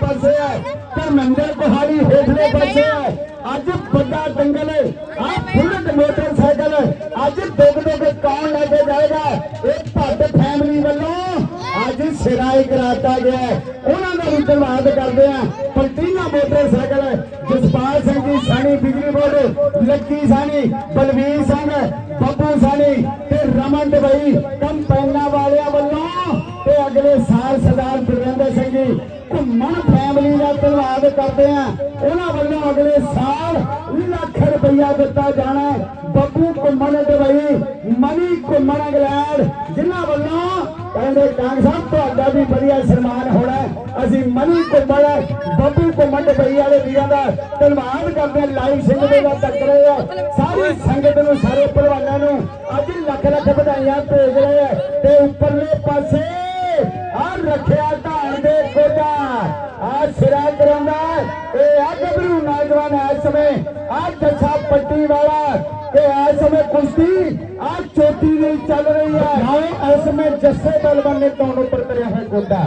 ਪਾਸੇ ਹੈ ਧਰਮਿੰਦਰ ਕੋਹਾਲੀ ਹੇਠਲੇ ਪਾਸੇ ਹੈ। ਅੱਜ ਵੱਡਾ ਦੰਗਲ ਆ ਬੁਲਟ ਮੋਟਰਸਾਈਕਲ ਅੱਜ ਦੁੱਗ ਦੁੱਗ ਕੌਣ ਲੈ ਕੇ ਜਾਏਗਾ? ਇਹ ਭੱਟ ਫੈਮਿਲੀ ਵੱਲੋਂ ਅੱਜ ਸਿਰਾਈ ਕਰਾਤਾ ਗਿਆ ਉਹਨਾਂ ਦਾ ਵੀ ਧੰਨਵਾਦ ਕਰਦੇ ਆ ਪਲਟੀਨਾ ਮੋਟਰਸਾਈਕਲ ਜਸਪਾਲ ਸਿੰਘ ਜੀ ਸਾਣੀ, ਬਿਜਲੀ ਬੋਰਡ, ਲੱਕੀ ਸਾਣੀ, ਬਲਵੀਰ ਸਿੰਘ, ਬੱਬੂ ਸਾਣੀ ਤੇ ਰਮਨ ਦਵਈ ਕੰਪੈਨਾ ਵਾਲਿਆਂ ਵੱਲੋਂ ਤੇ ਅਗਲੇ ਸਾਲ ਸਰਦਾਰ ਬਲਵਿੰਦਰ ਸਿੰਘ ਜੀ ਘੁੰਮਣ ਕਰਦੇ ਆ। ਉਹਨਾਂ ਵੱਲੋਂ ਅਗਲੇ ਸਾਲ ਲੱਖ ਰੁਪਈਆ ਦਿੱਤਾ ਜਾਣਾ ਬੱਬੂ ਘੁੰਮਣ ਦਵਈ ਮਨੀ ਘੁੰਮਣ ਇੰਗਲੈਂਡ, ਜਿਨ੍ਹਾਂ ਵੱਲੋਂ ਕਹਿੰਦੇ ਕਾਂਗ ਸਾਹਿਬ, ਤੁਹਾਡਾ ਵੀ ਵਧੀਆ ਸਨਮਾਨ ਹੋਣਾ ਅਸੀਂ ਮਨੀ ਘੁੰਮਣ, ਬੱਬੂ ਘੁੰਮਣ ਦਵਈ ਵਾਲੇ ਵੀਰਾਂ ਦਾ ਧੰਨਵਾਦ ਕਰਦੇ ਲਾਈਵ ਸਿੰਘ ਦੇ ਦਾ ਟੱਕਰੇ ਆ। ਸਾਰੀ ਸੰਗਤ ਨੂੰ, ਸਾਰੇ ਪਹਿਲਵਾਨਾਂ ਨੂੰ ਅੱਜ ਲੱਖ ਲੱਖ ਵਧਾਈਆਂ ਭੇਜ ਰਹੇ ਆ। ਤੇ ਉੱਪਰਲੇ ਪਾਸੇ ਆ ਰੱਖਿਆ ਢਾਲ ਦੇ ਕੋਟਾ ਆ ਸਿਰਾ ਕਰਾਉਂਦਾ ਇਹ ਆ ਗੱਭਰੂ ਨੌਜਵਾਨ ਇਸ ਸਮੇਂ ਆ ਜੱਸਾ ਪੱਟੀ ਵਾਲਾ ਤੇ ਇਸ ਸਮੇਂ ਕੁਸ਼ਤੀ ਆ ਚੋਟੀ ਦੀ ਚੱਲ ਰਹੀ ਹੈ। ਨਾਲੇ ਇਸ ਸਮੇਂ ਜੱਸੇ ਬਲਵਨ ਨੇ ਤੌਣ ਉੱਪਰ ਕਰਿਆ ਹੈ ਗੋਡਾ।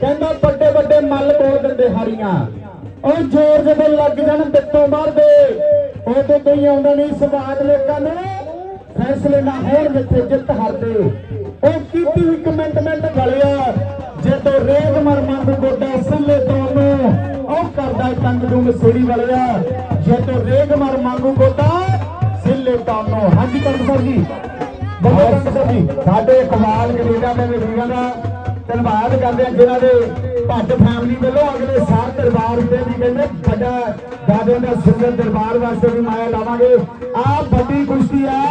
ਕਹਿੰਦਾ ਵੱਡੇ ਵੱਡੇ ਮੱਲ ਬੋਲ ਦਿੰਦੇ ਹਾਰੀਆਂ ਉਹ ਜ਼ੋਰ ਜਦੋਂ ਲੱਗ ਜਾਣ ਦਿੱਤੋਂ ਮਾਰਦੇ ਉਹਦੇ ਕੋਈ ਆਉਂਦਾ ਨਹੀਂ, ਸਵਾਦ ਲੋਕਾਂ ਨੂੰ ਫੈਸਲੇ ਨਾ ਹੋਣ ਜਿੱਥੇ ਜਿੱਤ ਹਾਰਦੇ। ਉਹ ਕੀਤੀ ਵੀ ਕਮੈਂਟਮੈਂਟ ਗਲਿਆ। ਜੇ ਤੋ ਰੇਗ ਮਰ ਮੰਗ ਗੋਡਾ ਸੰਲੇ ਤੋਂ ਨੂੰ ਉਹ ਕਰਦਾ ਤੰਗ ਨੂੰ ਮਸੇੜੀ ਵਾਲਿਆ। ਜੇ ਤੋ ਰੇਗ ਮਰ ਮੰਗੂ ਗੋਡਾ ਸਿੱਲੇ ਤੋਂ ਨੂੰ ਹਾਂਜੀ ਕਰਨ ਸਰ ਜੀ। ਬੋਲੋ ਕਰਨ ਸਰ ਜੀ। ਸਾਡੇ ਕਮਾਲ ਕੈਨੇਡਾ ਦੇ ਵੀਰਾਂ ਦਾ ਧੰਨਵਾਦ ਕਰਦੇ ਆ ਜਿਨ੍ਹਾਂ ਦੇ ਭੱਟ ਫੈਮਿਲੀ ਵੱਲੋਂ ਅਗਲੇ ਸਾਲ ਦਰਬਾਰ ਉੱਤੇ ਵੀ ਕਹਿੰਦੇ ਵੱਡਾ ਦਾਦੇ ਦਾ ਸੁੰਦਰ ਦਰਬਾਰ ਵਾਸਤੇ ਵੀ ਮਾਇਆ ਲਾਵਾਂਗੇ। ਆ ਵੱਡੀ ਕੁਸ਼ਤੀ ਆ।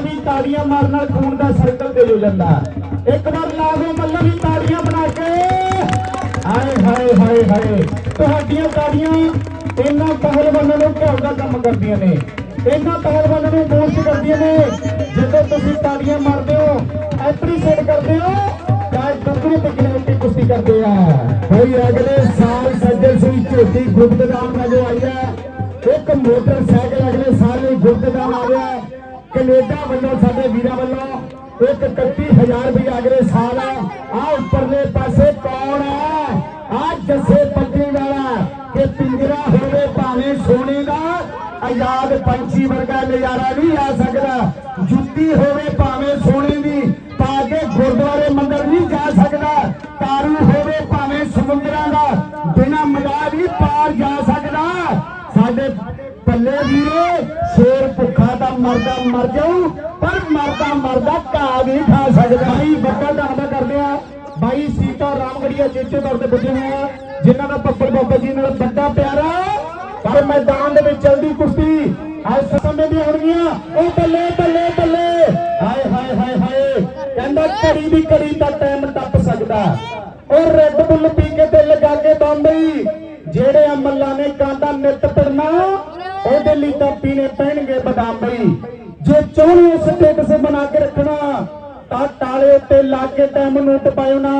ਵੀ ਕਹਿੰਦਾ ਵੀ ਤਾੜੀਆਂ ਮਾਰਨ ਨਾਲ ਖੂਨ ਦਾ ਸਰਕਲ ਤੇਜ਼ ਹੋ ਜਾਂਦਾ ਇੱਕ ਵਾਰ ਲਾ ਦਿਓ ਮੱਲੋ ਵੀ ਤਾੜੀਆਂ ਬਣਾ ਕੇ। ਹਾਏ ਹਾਏ ਹਾਏ ਹਾਏ। ਤੁਹਾਡੀਆਂ ਤਾੜੀਆਂ ਇਹਨਾਂ ਪਹਿਲਵਾਨਾਂ ਨੂੰ ਘਰ ਦਾ ਕੰਮ ਕਰਦੀਆਂ ਨੇ। ਇਹਨਾਂ ਪਹਿਲਵਾਨਾਂ ਨੂੰ ਬੂਸਟ ਕਰਦੀਆਂ ਨੇ। ਜਦੋਂ ਤੁਸੀਂ ਤਾੜੀਆਂ ਮਾਰਦੇ ਹੋ ਐਪਰੀਸ਼ੀਏਟ ਕਰਦੇ ਹੋ ਚਾਹੇ ਦੁੱਗਣੀ ਤਿੱਗਣੀ ਕੁਸ਼ਤੀ ਕਰਦੇ ਆ? ਕੋਈ ਅਗਲੇ ਸਾਲ ਸੱਜਣ ਸਿੰਘ ਝੋਟੀ ਗੁਪਤਦਾਨ ਵਜੋਂ ਆਈ ਹੈ, ਇੱਕ ਮੋਟਰਸਾਈਕਲ ਅਗਲੇ ਸਾਲ ਲਈ ਗੁਪਤਦਾਨ ਆ ਰਿਹਾ ਹੈ। ਕੈਨੇਡਾ ਵੱਲੋਂ, ਸਾਡੇ ਵੀਰਾਂ ਵੱਲੋਂ ਇੱਕ 31000 ਰੁਪਏ ਅਗਲੇ ਸਾਲ। ਆ ਉੱਪਰਲੇ ਪਾਸੇ ਕੌਣ ਹੈ ਆ ਜੱਸੇ ਪੱਟੀ ਵਾਲਾ। ਕਿ ਪਿੰਜਰਾ ਹੋਵੇ ਭਾਵੇਂ ਸੋਨੇ ਦਾ, ਆਜ਼ਾਦ ਪੰਛੀ ਵਰਗਾ ਨਜ਼ਾਰਾ ਨਹੀਂ ਆ ਸਕਦਾ। ਜੁੱਤੀ ਹੋਵੇ ਭਾਵੇਂ ਸੋਨੇ ਦੀ ਪਾ ਕੇ ਗੁਰਦੁਆਰੇ ਮੰਦਰ ਨਹੀਂ ਜਾ ਸਕਦਾ। ਤਾਰੂ ਹੋਵੇ ਭਾਵੇਂ ਸਮੁੰਦਰਾਂ ਦਾ, ਬਿਨਾ ਮਜਾ ਵੀ ਪਾਰ ਜਾ ਸਕਦਾ। ਸਾਡੇ ਪੱਲੇ ਵੀਰੇ, ਸ਼ੇਰ ਮਰਦਾ ਮਰ ਜਾਊ, ਪਰ ਮਰਦਾ ਮਰਦਾ ਘਾਹ ਵੀ ਖਾ ਸਕਦਾ। ਭਾਈ ਵੱਡਾ ਧੰਨਵਾਦ ਕਰਦੇ ਆ। ਭਾਈ ਸੀਤਾ ਰਾਮਗੜੀਆ, ਚੇਚੇ ਤੌਰ ਤੇ ਪੁੱਜੇ ਹੋਏ ਜਿਨ੍ਹਾਂ ਦਾ ਪੱਪੜ ਬਾਬਾ ਜੀ ਨਾਲ ਵੱਡਾ ਪਿਆਰਾ ਪਰ ਮੈਦਾਨ ਦੇ ਵਿੱਚ ਚਲਦੀ ਕੁਸ਼ਤੀ ਅੱਜ ਸਮੇਂ ਦੀ ਹੋਣਗੀਆਂ ਉਹ ਬੱਲੇ ਬੱਲੇ ਬੱਲੇ। ਹਾਏ ਹਾਏ ਹਾਏ ਹਾਏ। ਕਹਿੰਦਾ ਘੜੀ ਦੀ ਘੜੀ ਦਾ ਟਾਈਮ ਟੱਪ ਸਕਦਾ। ਉਹ ਰੈੱਡ ਬੁੱਲ ਪੀ ਕੇ ਤੇ ਲਗਾ ਕੇ ਬੰਬਈ ਜਿਹੜੇ ਅਮਲਾਂ ਨੇ ਕਾਂਦਾ ਨਿੱਤ ਪੜਨਾ ਉਹਦੇ ਲਈ ਤਾਂ ਪੀਣੇ ਪੈਣਗੇ ਬਦਾਮਈ ਜੇ ਚਾਹੁੰਦੇ ਸਟੇਟਸ ਬਣਾ ਕੇ ਰੱਖਣਾ, ਤਾਂ ਟਾਲੇ ਉੱਤੇ ਲਾ ਕੇ ਟਾਈਮ ਨੂੰ ਟਪਾਇਓ ਨਾ।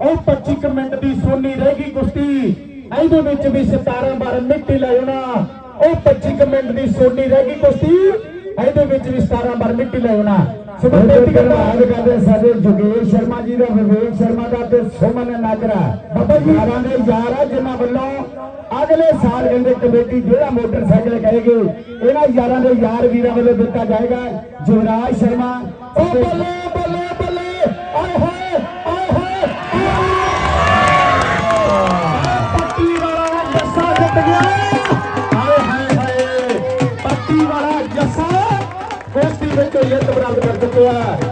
ਉਹ 25 ਕੁ ਮਿੰਟ ਦੀ ਸੋਨੀ ਰਹਿ ਗਈ ਕੁਸ਼ਤੀ। ਇਹਦੇ ਵਿੱਚ ਵੀ 17 ਬਾਰ ਮਿੱਟੀ ਲਾਇਓ ਨਾ। ਉਹ 25 ਕੁ ਮਿੰਟ ਦੀ ਸੋਨੀ ਰਹਿ ਗਈ ਕੁਸ਼ਤੀ। ਇਹਦੇ ਵਿੱਚ ਵੀ 17 ਬਾਰ ਮਿੱਟੀ ਲਾਇਓ ਨਾ। ਸੁਬੰਧਿਤ ਧੰਨਵਾਦ ਕਰਦੇ ਸਾਡੇ ਜੁਗੇਸ਼ ਸ਼ਰਮਾ ਜੀ ਦਾ ਵਿਵੇਕ ਸ਼ਰਮਾ ਦਾ ਤੇ ਸੁਮਨ ਨਾਗਰਾ। ਬਾਬਾ ਜੀ। ਯਾਰਾਂ ਦੇ ਯਾਰ ਆ ਜਿਨ੍ਹਾਂ ਵੱਲੋਂ ਅਗਲੇ ਸਾਲ ਕਹਿੰਦੇ ਕਮੇਟੀ ਜਿਹੜਾ ਮੋਟਰਸਾਈਕਲ ਕਹੇਗੇ ਇਹਨਾਂ ਯਾਰਾਂ ਦੇ ਯਾਰ ਵੀਰਾਂ ਵੱਲੋਂ ਦਿੱਤਾ ਜਾਏਗਾ। ਜੁਵਰਾਜ ਸ਼ਰਮਾ ਉਹ ਬੱਲੇ ਬੱਲੇ ਬੱਲੇ। ਆਏ ਹੋਏ ਆਏ ਹੋਏ। ਪੱਟੀ ਵਾਲਾ ਜੱਸਾ ਜਿੱਤ ਗਿਆ। ਹਾਏ ਹਾਏ ਹਾਏ ਪੱਟੀ ਵਾਲਾ ਜੱਸਾ। ਕੁਸ਼ਤੀ ਵਿੱਚ ਜਿੱਤ ਪ੍ਰਾਪਤ Yeah.